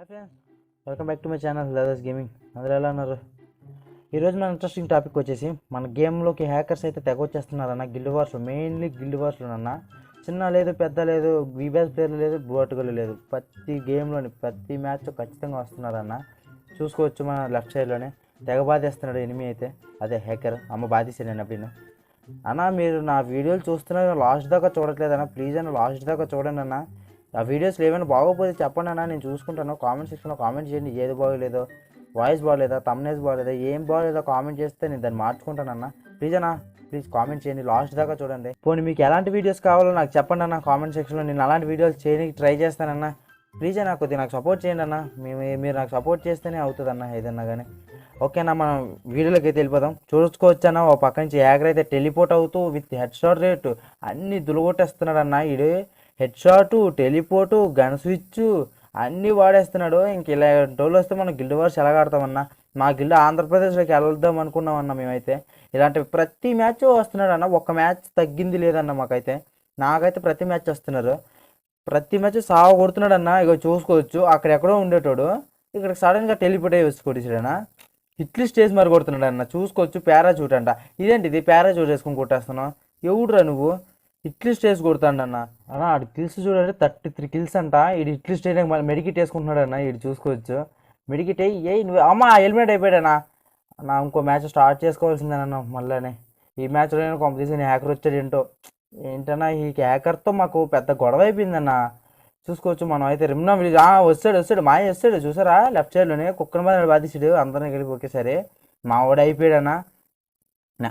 Hi friends welcome back to my channel లదర్స్ gaming అందరూ ఎలా ఉన్నారు? ఈరోజు మన ఇంట్రెస్టింగ్ టాపిక్ వచ్చేసి మన గేమ్లోకి హ్యాకర్స్ అయితే తెగ వచ్చేస్తున్నారన్న గిల్డ్ వార్స్ మెయిన్లీ గిల్డ్ వార్స్లోనన్న చిన్న లేదు పెద్ద లేదు వీబ్యాస్ ప్లేయర్లు లేదు బ్రోటుగలు లేదు. ప్రతి గేమ్లోని ప్రతి మ్యాచ్ ఖచ్చితంగా వస్తున్నారన్న. చూసుకోవచ్చు మన లెఫ్ట్ సైడ్లోనే తెగ బాధేస్తున్నాడు ఎనిమి అయితే. అదే హ్యాకర్ అమ్మ బాధేసాడు నేను అప్పుడు అన్న మీరు నా వీడియోలు చూస్తున్నారు లాస్ట్ దాకా చూడట్లేదన్నా. ప్లీజ్ అన్న లాస్ట్ దాకా చూడండి అన్న. ఆ వీడియోస్లో ఏమైనా బాగోపోతే చెప్పండి అన్న నేను చూసుకుంటాను. కామెంట్ సెక్షన్లో కామెంట్ చేయండి. ఏది బాగోలేదో వాయిస్ బాగలేదా తమ్నేజ్ బాగలేదా ఏం బాగలేదో కామెంట్ చేస్తే నేను దాన్ని మార్చుకుంటాను అన్న. ప్లీజ్ అన్న ప్లీజ్ కామెంట్ చేయండి. లాస్ట్ దాకా చూడండి. పోనీ మీకు ఎలాంటి వీడియోస్ కావాలో నాకు చెప్పండి అన్న కామెంట్ సెక్షన్లో నేను అలాంటి వీడియోస్ చేయడానికి ట్రై చేస్తానన్న ప్లీజ్ అన్న కొద్దిగా నాకు సపోర్ట్ చేయండి అన్న. మేము మీరు నాకు సపోర్ట్ చేస్తేనే అవుతుందన్న ఏదన్నా కానీ ఓకేనా మనం వీడియోలోకి అయితే వెళ్ళిపోదాం. చూసుకోవచ్చన్నా ఓ పక్క నుంచి యాగర్ అయితే టెలిపోర్ట్ అవుతూ విత్ హెడ్ షాట్ రేట్ అన్ని దులగొట్టేస్తున్నాడన్న అన్న. Head shot teleport gun switch అన్నీ వాడేస్తున్నాడు. ఇంక ఇలా డోలు వస్తే మనం గిల్డ్ వార్స్ ఎలా ఆడతామన్నా? మా గిల్డ్ ఆంధ్రప్రదేశ్లోకి వెళ్దాం అనుకున్నామన్నా మేమైతే. ఇలాంటి ప్రతి మ్యాచ్ వస్తున్నాడు అన్న ఒక మ్యాచ్ తగ్గింది లేదన్న మాకైతే. నాకైతే ప్రతి మ్యాచ్ వస్తున్నారు. ప్రతి మ్యాచ్ సావ కొడుతున్నాడు అన్న ఇక చూసుకోవచ్చు. అక్కడ ఎక్కడో ఉండేటోడు. ఇక్కడ సడన్గా టెలిపోట్ అయ్యి వచ్చి కొట్టేసాడనా ఇట్లీ స్టేజ్ మరి కొడుతున్నాడు అన్న చూసుకోవచ్చు పారాచూట్ అంట. ఇదేంటిది? పారాచూట్ వేసుకొని కొట్టేస్తున్నావు? ఎవడురా నువ్వు? ఇట్లీ స్టేజ్ కొడతాడు అన్న అన్న ఆడు కిల్స్ చూడండి థర్టీ త్రీ కిల్స్ అంట. ఇడు ఇట్లీ స్టేజ్ మళ్ళీ మెడికిట్ వేసుకుంటున్నాడు అన్న ఇటు చూసుకోవచ్చు. మెడికిట్ అయ్యి ఏ నువ్వు అమ్మ హెల్మెట్ అయిపోయాడనా నా ఇంకో మ్యాచ్ స్టార్ట్ చేసుకోవాల్సిందేనన్న మళ్ళీ ఈ మ్యాచ్లో నేను కాంపిటీషన్ హ్యాకర్ వచ్చాడు ఏంటో. ఏంటన్నా ఈ హ్యాకర్తో మాకు పెద్ద గొడవ అయిపోయిందన్న. చూసుకోవచ్చు మనం అయితే రిమ్నా విలేజ్ వస్తాడు వస్తాడు మాయ వస్తాడు చూసారా? లెఫ్ట్ సైడ్లోనే కుక్కన మీద బాధిస్తాడు అందరిని కలిపి ఒకేసారి. మా వాడు అయిపోయాడన్నా.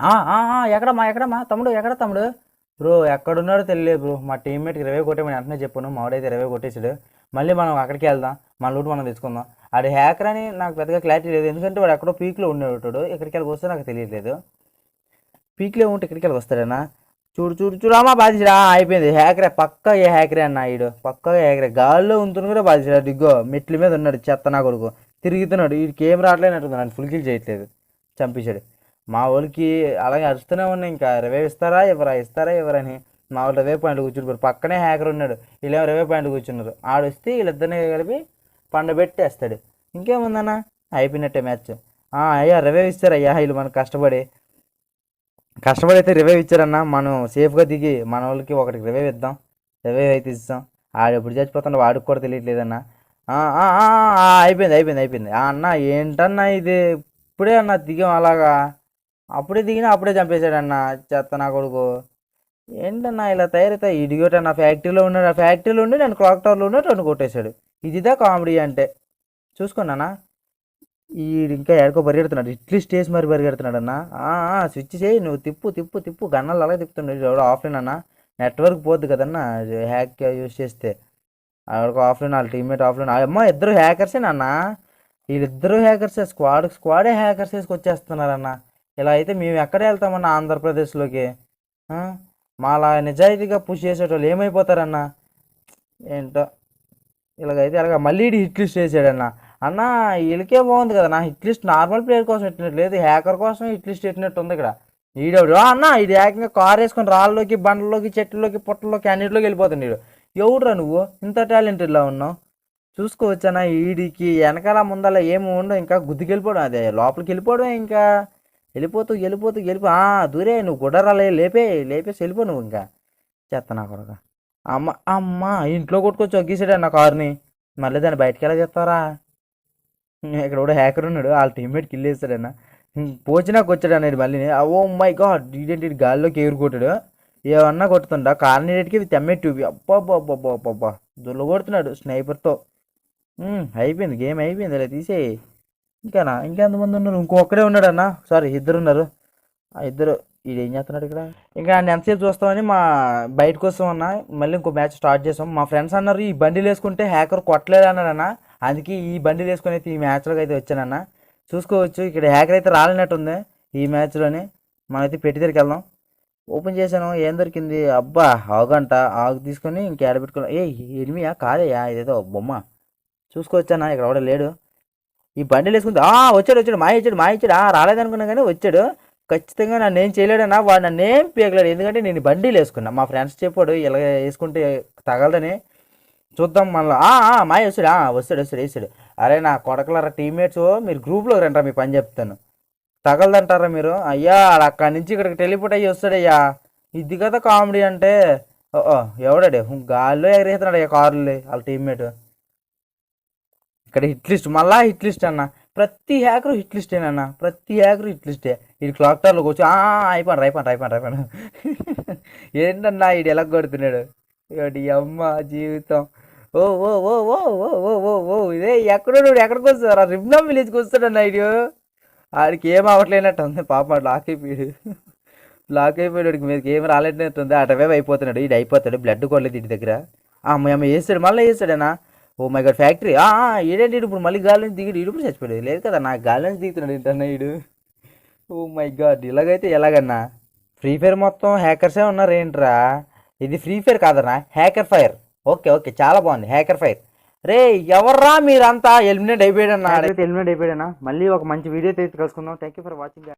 ఆ, ఆ, ఎక్కడ మా ఎక్కడ మా తమ్ముడు ఎక్కడ తమ్ముడు? బ్రో ఎక్కడున్నాడో తెలియదు బ్రో మా టీమ్మేట్కి ఇరవై కొట్టేమని వెంటనే చెప్పాను. మావాడైతే ఇరవై కొట్టేసాడు. మళ్ళీ మనం అక్కడికి వెళ్దాం. మన లూట్ మనం తెచ్చుకుందాం ఆడు హ్యాకర్ అని నాకు పెద్దగా క్లారిటీ లేదు. ఎందుకంటే వాడు ఎక్కడో పీక్లో ఉండేవాడు ఇక్కడికి వెళ్ళి వస్తే నాకు తెలియట్లేదు. పీక్లో ఉంటే ఇక్కడికి వెళ్ళి వస్తాడన్నా చూడు చూడు చూడమా అమ్మా బాధించడా అయిపోయింది. హ్యాకరే పక్కా ఏ హ్యాకరే అన్న ఈడు. పక్కగా హ్యాకరే గాల్లో ఉంటుంది కూడా బాధించాడు దిగ్గో మెట్ల మీద ఉన్నాడు. చెత్త నా కొడుకు. తిరుగుతున్నాడు. వీడికి ఏం రావట్లేనట్టుంది నన్ను ఫుల్ కిల్ చేయట్లేదు. చంపించాడు మా వాళ్ళకి అలాగే అరుస్తూనే ఉన్నాయి ఇంకా రివైవ్ ఇస్తారా? ఎవరా ఇస్తారా? ఎవరని మా వాళ్ళు రివైవ్ పాయింట్ కూర్చుంటారు. పక్కనే హ్యాకర్ ఉన్నాడు. వీళ్ళేమో రివైవ్ పాయింట్ కూర్చున్నారు. ఆడొస్తే వస్తే వీళ్ళిద్దరిని కలిపి పండబెట్టేస్తాడు ఇంకేముందన్న? అయిపోయినట్టే మ్యాచ్. అయ్యా రివైవ్ ఇస్తారయ్యా వీళ్ళు మనకు కష్టపడి. కష్టపడి అయితే రివైవ్ ఇచ్చారన్న మనం సేఫ్గా దిగి మన వాళ్ళకి ఒకటికి రివైవ్ ఇద్దాం. రివైవ్ అయితే ఇస్తాం. ఆడు ఎప్పుడు చచ్చిపోతుండో వాడికి కూడా తెలియట్లేదన్న. అయిపోయింది అయిపోయింది అయిపోయింది. అన్న ఏంటన్నా ఇది? ఇప్పుడే అన్న దిగాం అలాగా. అప్పుడే దిగిన అప్పుడే చంపేశాడన్న చెత్త నా కొడుకు. ఏంటన్నా ఇలా తయారైతే? ఇడిగోట నా ఫ్యాక్టరీలో ఉన్నాడు. ఆ ఫ్యాక్టరీలో ఉండి నేను క్లాక్ టవర్లో ఉన్నట్టు నన్ను కొట్టేశాడు. ఇదిదా కామెడీ అంటే. చూసుకున్నానా ఈ ఇంకా ఎక్కడికో పరిగెడుతున్నాడు. ఇట్లీ స్టేజ్ మరి పరిగెడుతున్నాడు అన్న స్విచ్ చేయి. నువ్వు తిప్పు తిప్పు తిప్పు. గన్నలు అలాగే తిప్పుతున్నాడు. ఎవడో ఆఫ్లైన్ అన్న. నెట్వర్క్ పోద్ది కదన్నా. హ్యాక్ యూస్ చేస్తే. ఆవిడకు ఆఫ్లైన్ వాళ్ళ టీమ్మేట్ ఆఫ్లైన్. అమ్మ ఇద్దరు హ్యాకర్సే నాన్న వీళ్ళిద్దరు హ్యాకర్సే. Squad స్క్వాడే hackers వేసుకొచ్చేస్తున్నారన్న. ఇలా అయితే మేము ఎక్కడ వెళ్తామన్న ఆంధ్రప్రదేశ్లోకి? మాలా నిజాయితీగా పుష్ చేసేటోళ్ళు ఏమైపోతారన్న? ఏంటో? ఇలాగైతే ఇలాగ మళ్ళీ హిట్ లిస్ట్ వేసాడన్న. అన్న వీళ్ళకే బాగుంది కదా నా హిట్ లిస్ట్ నార్మల్ ప్లేయర్ కోసం పెట్టినట్టు లేదు హ్యాకర్ కోసం హిట్ లిస్ట్ పెట్టినట్టు ఉంది ఇక్కడ. ఈడెవడు అన్న ఇది ఏకంగా కార్ వేసుకొని రాళ్ళలోకి బండ్లలోకి చెట్లలోకి పుట్టలోకి అన్నిటిలోకి వెళ్ళిపోతుంది ఈడు. ఎవడురా నువ్వు? ఇంత టాలెంటెడ్లా ఉన్నావు. చూసుకోవచ్చనా ఈడికి వెనకాల ముందల ఏమి ఉండవు ఇంకా గుద్దుకెళ్ళిపోవడం అదే లోపలికి వెళ్ళిపోవడం ఇంకా. వెళ్ళిపోతూ వెళ్ళిపోతూ వెళ్ళిపో ఆ, దూరే నువ్వు గుడరాలే లేపే లేపేసి వెళ్ళిపో నువ్వు ఇంకా. చెత్త నా అమ్మ అమ్మ ఇంట్లో కొట్టుకొచ్చి ఒగ్గేసాడు నా కార్ని. మళ్ళీ దాన్ని బయటికి ఎలా చెప్తారా ఇక్కడ కూడా హ్యాకర్ ఉన్నాడు వాళ్ళ టీమ్మేట్ కిల్ చేస్తాడన్న పోచినాకు వచ్చాడు అనేది మళ్ళీ ఓ మై గాడ్ ఇదేంటి గాల్లోకి ఎగురుకొట్టాడు ఏమన్నా కొడుతుండ కార్ని రేట్కి చూపి ట్యూబ్ దుల్ల కొడుతున్నాడు స్నైపర్తో. అయిపోయింది గేమ్ అయిపోయింది అలా తీసేయి. ఇంకేనా? ఇంకెంతమంది ఉన్నారు? ఇంకొక్కడే ఉన్నాడు అన్న సారీ ఇద్దరు ఉన్నారు ఆ ఇద్దరు ఇది ఏం చేస్తున్నాడు ఇక్కడ? ఇంకా నేను ఎంతసేపు చూస్తామని మా బయటకు వస్తామన్న. మళ్ళీ ఇంకో మ్యాచ్ స్టార్ట్ చేసాం మా ఫ్రెండ్స్ అన్నారు ఈ బండిలు వేసుకుంటే హ్యాకర్ కొట్టలేదు అన్నాడన్న అందుకే ఈ బండిలు వేసుకొని అయితే ఈ మ్యాచ్లోకి అయితే వచ్చానన్న. చూసుకోవచ్చు ఇక్కడ హ్యాకర్ అయితే రాలినట్టుంది ఈ మ్యాచ్లోనే. మనమైతే పెట్టి దగ్గరికి వెళ్దాం. ఓపెన్ చేశాను. ఏం దొరికింది? అబ్బా ఆగంట ఆగు తీసుకొని ఇంకా ఏడబెట్టుకున్నాం ఏ ఎనిమియా? కాదయ్యా ఇదేదో బొమ్మ. చూసుకోవచ్చన్నా ఇక్కడ కూడా లేడు. ఈ బండిలు వేసుకుంది ఆ వచ్చాడు వచ్చాడు మాయ ఇచ్చాడు మాయ ఇచ్చాడు ఆ రాలేదనుకున్నా కానీ వచ్చాడు. ఖచ్చితంగా నన్ను ఏం చేయలేడన్నా వాడు నన్ను ఏం పీకలేడు. ఎందుకంటే నేను ఈ బండిలు వేసుకున్నా. మా ఫ్రెండ్స్ చెప్పాడు ఇలా వేసుకుంటే తగలదని. చూద్దాం మళ్ళీ మాయ వస్తాడు వస్తాడు వస్తాడు వేస్తాడు. అరే నా కొడకలరా టీమ్మేట్స్ మీరు గ్రూప్లో రంటారా మీ పని చెప్తాను. తగలదంటారా మీరు? అయ్యా అక్కడి నుంచి ఇక్కడికి టెలిపోర్ట్ అయ్యి వస్తాడయ్యా. ఇది కదా కామెడీ అంటే. ఓ ఓ, గాల్లో ఎగరేస్తున్నాడు అయ్యా కారులు వాళ్ళ టీమ్మేట్. ఇక్కడ హిట్ లిస్ట్ మళ్ళా హిట్ లిస్ట్ అన్న. ప్రతి హ్యాకరు హిట్ లిస్టేనన్న ప్రతి హ్యాకరు హిట్ లిస్టే. ఇది క్లాక్ టవర్లోకి వచ్చి "ఆ, అయిపోయాను అయిపోయాను అయిపోయాను ఏంటన్నా ఇది ఎలా కొడుతున్నాడు? ఇటు అమ్మ జీవితం. ఓ ఓ ఓ ఓ ఓ ఓ ఓ ఓ ఇదే ఎక్కడో ఎక్కడికి వస్తారా రిబ్నామ్ విలేజ్కి వస్తాడన్న ఇడు ఆడికి ఏం అవ్వట్లేనట్టు ఉంది. పాప లాక్ అయిపోయాడు. లాక్ అయిపోయాడు వాడికి మీదకి ఏం రాలేనట్టుంది అటవేపు అయిపోతున్నాడు ఇది అయిపోతాడు. బ్లడ్ కొడలేదు ఇంటి దగ్గర. అమ్మ అమ్మ వేస్తాడు మళ్ళీ వేస్తాడనా ఓ మై గాడ్ ఫ్యాక్టరీ ఏడేంటి ఇప్పుడు మళ్ళీ గాలి నుంచి దిగిడు ఇప్పుడు చచ్చిపోయాడు. లేదు కదా నా గాలి నుంచి దిగుతున్నాడు ఏంటన్నా ఈడు? ఓ మై గాడ్ ఇలాగైతే ఎలాగన్నా? ఫ్రీ ఫైర్ మొత్తం హ్యాకర్సే ఉన్నారు ఏంట్రా? ఇది ఫ్రీ ఫైర్ కాదన్నా హ్యాకర్ ఫైర్ ఓకే ఓకే చాలా బాగుంది హ్యాకర్ ఫైర్ రే ఎవర్రా మీరంతా? ఎలిమినేట్ అయిపోయాడన్నా? ఎలిమినేట్ అయిపోయాడన్నా? మళ్ళీ ఒక మంచి వీడియో తీసి కలుసుకుందాం. Thank you for watching